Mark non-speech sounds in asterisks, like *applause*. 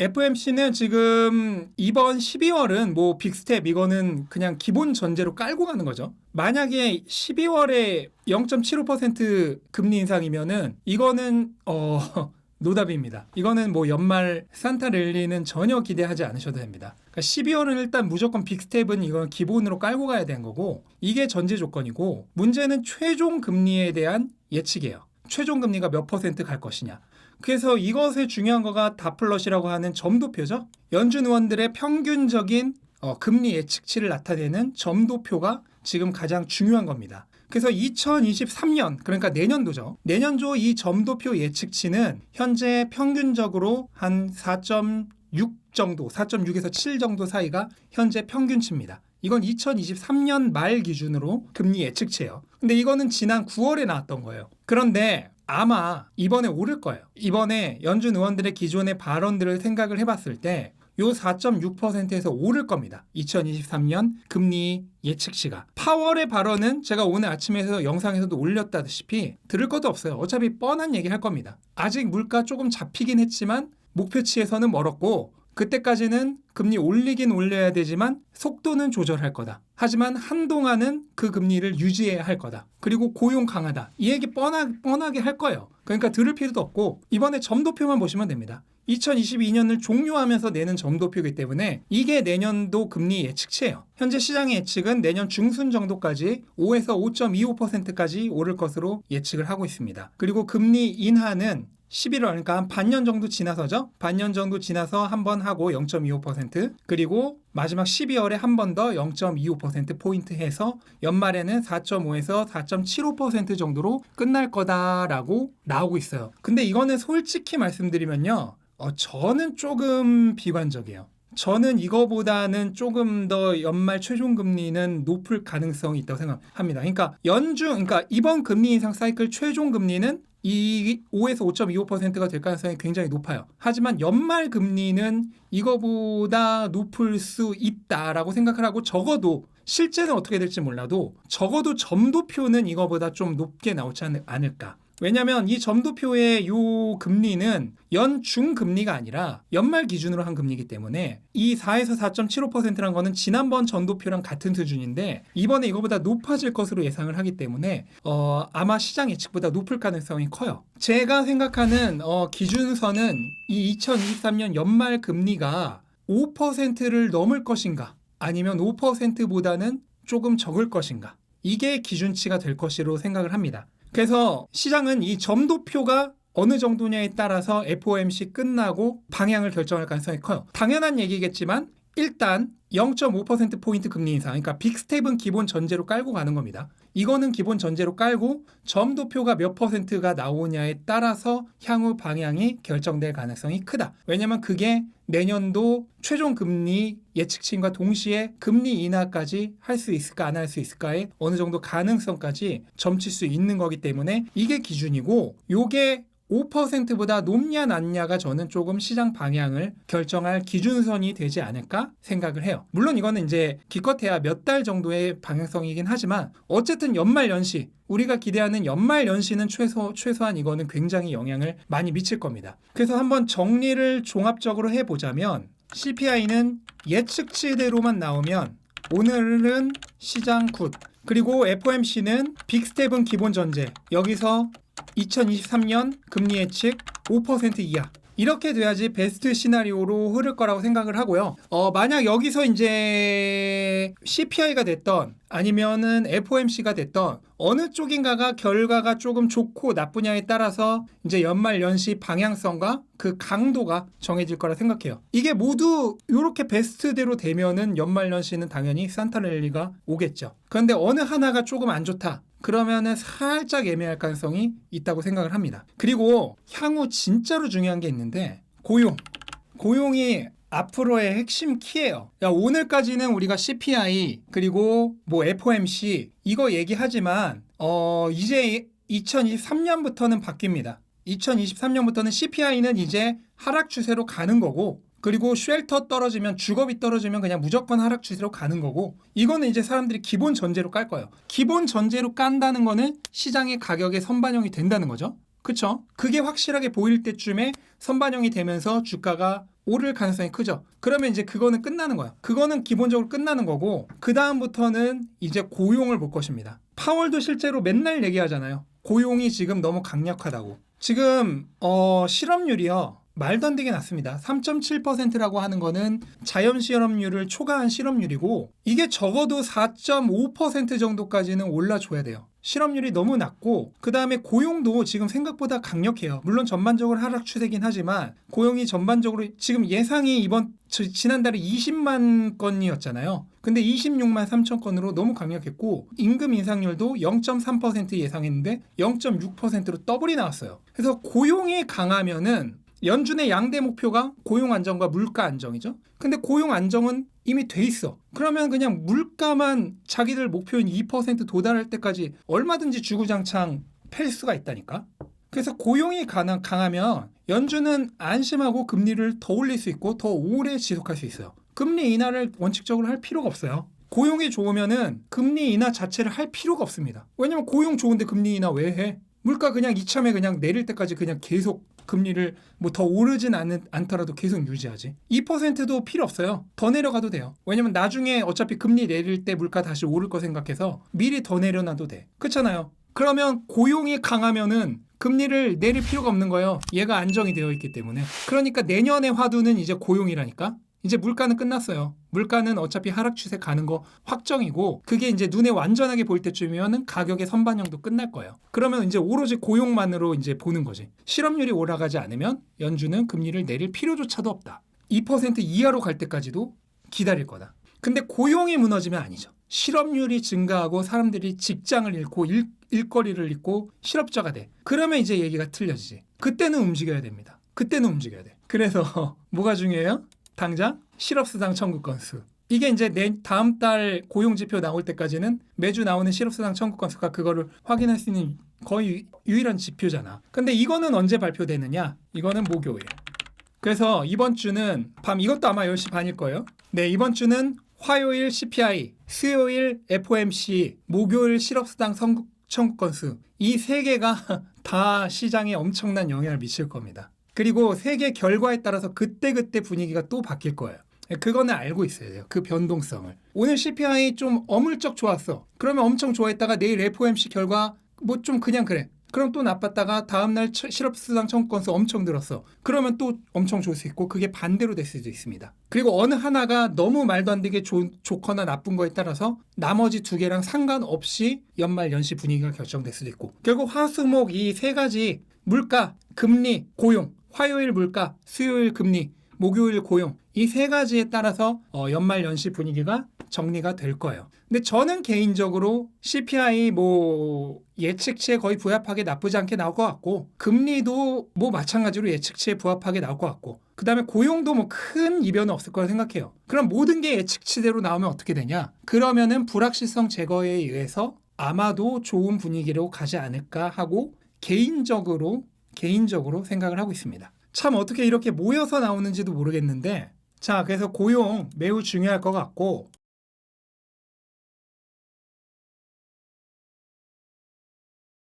FMC는 지금 이번 12월은 뭐 빅스텝 이거는 그냥 기본 전제로 깔고 가는 거죠. 만약에 12월에 0.75% 금리 인상이면은 이거는 어 *laughs* 노답입니다. 이거는 뭐 연말 산타 랠리는 전혀 기대하지 않으셔도 됩니다. 그러니까 12월은 일단 무조건 빅스텝은 이건 기본으로 깔고 가야 되는 거고 이게 전제 조건이고 문제는 최종 금리에 대한 예측이에요. 최종 금리가 몇 퍼센트 갈 것이냐. 그래서 이것에 중요한 거가 다플러시라고 하는 점도표죠. 연준 의원들의 평균적인 어, 금리 예측치를 나타내는 점도표가 지금 가장 중요한 겁니다. 그래서 2023년 그러니까 내년도죠. 내년도 이 점도표 예측치는 현재 평균적으로 한 4.6 정도, 4.6에서 7 정도 사이가 현재 평균치입니다. 이건 2023년 말 기준으로 금리 예측치예요. 근데 이거는 지난 9월에 나왔던 거예요. 그런데 아마 이번에 오를 거예요. 이번에 연준 의원들의 기존의 발언들을 생각을 해봤을 때 요 4.6%에서 오를 겁니다. 2023년 금리 예측치가. 파월의 발언은 제가 오늘 아침에서 영상에서도 올렸다시피 들을 것도 없어요. 어차피 뻔한 얘기 할 겁니다. 아직 물가 조금 잡히긴 했지만 목표치에서는 멀었고 그때까지는 금리 올리긴 올려야 되지만 속도는 조절할 거다. 하지만 한동안은 그 금리를 유지해야 할 거다. 그리고 고용 강하다. 이 얘기 뻔하, 뻔하게 할 거예요. 그러니까 들을 필요도 없고 이번에 점도표만 보시면 됩니다. 2022년을 종료하면서 내는 점도표이기 때문에 이게 내년도 금리 예측치예요. 현재 시장의 예측은 내년 중순 정도까지 5에서 5.25%까지 오를 것으로 예측을 하고 있습니다. 그리고 금리 인하는 11월 그러니까 한 반년 정도 지나서죠. 반년 정도 지나서 한 번 하고 0.25% 그리고 마지막 12월에 한 번 더 0.25% 포인트 해서 연말에는 4.5에서 4.75% 정도로 끝날 거다라고 나오고 있어요. 근데 이거는 솔직히 말씀드리면요. 어, 저는 조금 비관적이에요. 저는 이거보다는 조금 더 연말 최종 금리는 높을 가능성이 있다고 생각합니다. 그러니까 연중, 그러니까 이번 금리 인상 사이클 최종 금리는 이 5에서 5.25%가 될 가능성이 굉장히 높아요. 하지만 연말 금리는 이거보다 높을 수 있다라고 생각을 하고 적어도 실제는 어떻게 될지 몰라도 적어도 점도표는 이거보다 좀 높게 나오지 않- 않을까. 왜냐하면 이 점도표의 요 금리는 연중 금리가 아니라 연말 기준으로 한 금리이기 때문에 이 4에서 4.75%란 거는 지난번 점도표랑 같은 수준인데 이번에 이거보다 높아질 것으로 예상을 하기 때문에 어, 아마 시장 예측보다 높을 가능성이 커요. 제가 생각하는 어, 기준선은 이 2023년 연말 금리가 5%를 넘을 것인가 아니면 5%보다는 조금 적을 것인가 이게 기준치가 될 것으로 생각을 합니다. 그래서 시장은 이 점도표가 어느 정도냐에 따라서 FOMC 끝나고 방향을 결정할 가능성이 커요. 당연한 얘기겠지만 일단 0.5%포인트 금리 인상, 그러니까 빅스텝은 기본 전제로 깔고 가는 겁니다. 이거는 기본 전제로 깔고 점도표가 몇 퍼센트가 나오냐에 따라서 향후 방향이 결정될 가능성이 크다. 왜냐면 그게 내년도 최종 금리 예측치과 동시에 금리 인하까지 할 수 있을까 안 할 수 있을까의 어느 정도 가능성까지 점칠 수 있는 거기 때문에 이게 기준이고 요게 5%보다 높냐 낮냐가 저는 조금 시장 방향을 결정할 기준선이 되지 않을까 생각을 해요. 물론 이거는 이제 기껏해야 몇 달 정도의 방향성이긴 하지만 어쨌든 연말 연시 우리가 기대하는 연말 연시는 최소 최소한 이거는 굉장히 영향을 많이 미칠 겁니다. 그래서 한번 정리를 종합적으로 해 보자면 CPI는 예측치대로만 나오면 오늘은 시장 굿 그리고 FOMC는 빅스텝은 기본 전제 여기서 2023년 금리 예측 5% 이하. 이렇게 돼야지 베스트 시나리오로 흐를 거라고 생각을 하고요. 어, 만약 여기서 이제 CPI가 됐던 아니면은 FOMC가 됐던 어느 쪽인가가 결과가 조금 좋고 나쁘냐에 따라서 이제 연말 연시 방향성과 그 강도가 정해질 거라 생각해요. 이게 모두 이렇게 베스트대로 되면은 연말 연시는 당연히 산타랠리가 오겠죠. 그런데 어느 하나가 조금 안 좋다. 그러면은 살짝 애매할 가능성이 있다고 생각을 합니다. 그리고 향후 진짜로 중요한 게 있는데 고용. 고용이 앞으로의 핵심 키예요. 야, 오늘까지는 우리가 CPI 그리고 뭐 FOMC 이거 얘기하지만 어 이제 2023년부터는 바뀝니다. 2023년부터는 CPI는 이제 하락 추세로 가는 거고 그리고 쉘터 떨어지면 주거비 떨어지면 그냥 무조건 하락 추세로 가는 거고 이거는 이제 사람들이 기본 전제로 깔 거예요. 기본 전제로 깐다는 거는 시장의 가격에 선반영이 된다는 거죠. 그쵸? 그게 확실하게 보일 때쯤에 선반영이 되면서 주가가 오를 가능성이 크죠. 그러면 이제 그거는 끝나는 거야. 그거는 기본적으로 끝나는 거고 그 다음부터는 이제 고용을 볼 것입니다. 파월도 실제로 맨날 얘기하잖아요. 고용이 지금 너무 강력하다고. 지금 어, 실업률이요. 말도 안 되게 낮습니다. 3.7%라고 하는 거는 자연 실업률을 초과한 실업률이고 이게 적어도 4.5% 정도까지는 올라줘야 돼요. 실업률이 너무 낮고 그 다음에 고용도 지금 생각보다 강력해요. 물론 전반적으로 하락 추세긴 하지만 고용이 전반적으로 지금 예상이 이번 저- 지난달에 20만 건이었잖아요. 근데 26만 3천 건으로 너무 강력했고 임금 인상률도 0.3% 예상했는데 0.6%로 더블이 나왔어요. 그래서 고용이 강하면은 연준의 양대 목표가 고용 안정과 물가 안정이죠. 근데 고용 안정은 이미 돼 있어. 그러면 그냥 물가만 자기들 목표인 2% 도달할 때까지 얼마든지 주구장창 팰 수가 있다니까. 그래서 고용이 강하, 강하면 연준은 안심하고 금리를 더 올릴 수 있고 더 오래 지속할 수 있어요. 금리 인하를 원칙적으로 할 필요가 없어요. 고용이 좋으면은 금리 인하 자체를 할 필요가 없습니다. 왜냐면 고용 좋은데 금리 인하 왜 해? 물가 그냥 이참에 그냥 내릴 때까지 그냥 계속 금리를 뭐 더 오르진 않, 않더라도 계속 유지하지. 2%도 필요 없어요. 더 내려가도 돼요. 왜냐면 나중에 어차피 금리 내릴 때 물가 다시 오를 거 생각해서 미리 더 내려놔도 돼. 그렇잖아요. 그러면 고용이 강하면은 금리를 내릴 필요가 없는 거예요. 얘가 안정이 되어 있기 때문에. 그러니까 내년의 화두는 이제 고용이라니까. 이제 물가는 끝났어요. 물가는 어차피 하락 추세 가는 거 확정이고 그게 이제 눈에 완전하게 보일 때쯤이면은 가격의 선반영도 끝날 거예요. 그러면 이제 오로지 고용만으로 이제 보는 거지. 실업률이 올라가지 않으면 연준은 금리를 내릴 필요조차도 없다. 2% 이하로 갈 때까지도 기다릴 거다. 근데 고용이 무너지면 아니죠. 실업률이 증가하고 사람들이 직장을 잃고 일, 일거리를 잃고 실업자가 돼. 그러면 이제 얘기가 틀려지지. 그때는 움직여야 됩니다. 그때는 움직여야 돼. 그래서 *laughs* 뭐가 중요해요? 당장 실업수당 청구 건수. 이게 이제 내 다음 달 고용 지표 나올 때까지는 매주 나오는 실업수당 청구 건수가 그거를 확인할 수 있는 거의 유일한 지표잖아. 근데 이거는 언제 발표되느냐? 이거는 목요일. 그래서 이번 주는 밤 이것도 아마 10시 반일 거예요. 네, 이번 주는 화요일 CPI, 수요일 FOMC, 목요일 실업수당 청구 건수 이 세 개가 *laughs* 다 시장에 엄청난 영향을 미칠 겁니다. 그리고 세개 결과에 따라서 그때그때 분위기가 또 바뀔 거예요. 그거는 알고 있어야 돼요. 그 변동성을. 오늘 CPI 좀 어물쩍 좋았어. 그러면 엄청 좋아했다가 내일 FOMC 결과 뭐 좀 그냥 그래. 그럼 또 나빴다가 다음날 처- 실업수당 청구 건수 엄청 늘었어. 그러면 또 엄청 좋을 수 있고 그게 반대로 될 수도 있습니다. 그리고 어느 하나가 너무 말도 안 되게 좋, 좋거나 나쁜 거에 따라서 나머지 두 개랑 상관없이 연말 연시 분위기가 결정될 수도 있고 결국 화수목 이 세 가지 물가, 금리, 고용, 화요일 물가, 수요일 금리, 목요일 고용 이 세 가지에 따라서 어, 연말 연시 분위기가 정리가 될 거예요. 근데 저는 개인적으로 CPI 뭐 예측치에 거의 부합하게 나쁘지 않게 나올 것 같고 금리도 뭐 마찬가지로 예측치에 부합하게 나올 것 같고 그 다음에 고용도 뭐 큰 이변은 없을 거라 생각해요. 그럼 모든 게 예측치대로 나오면 어떻게 되냐? 그러면은 불확실성 제거에 의해서 아마도 좋은 분위기로 가지 않을까 하고 개인적으로 개인적으로 생각을 하고 있습니다. 참 어떻게 이렇게 모여서 나오는지도 모르겠는데 자 그래서 고용 매우 중요할 것 같고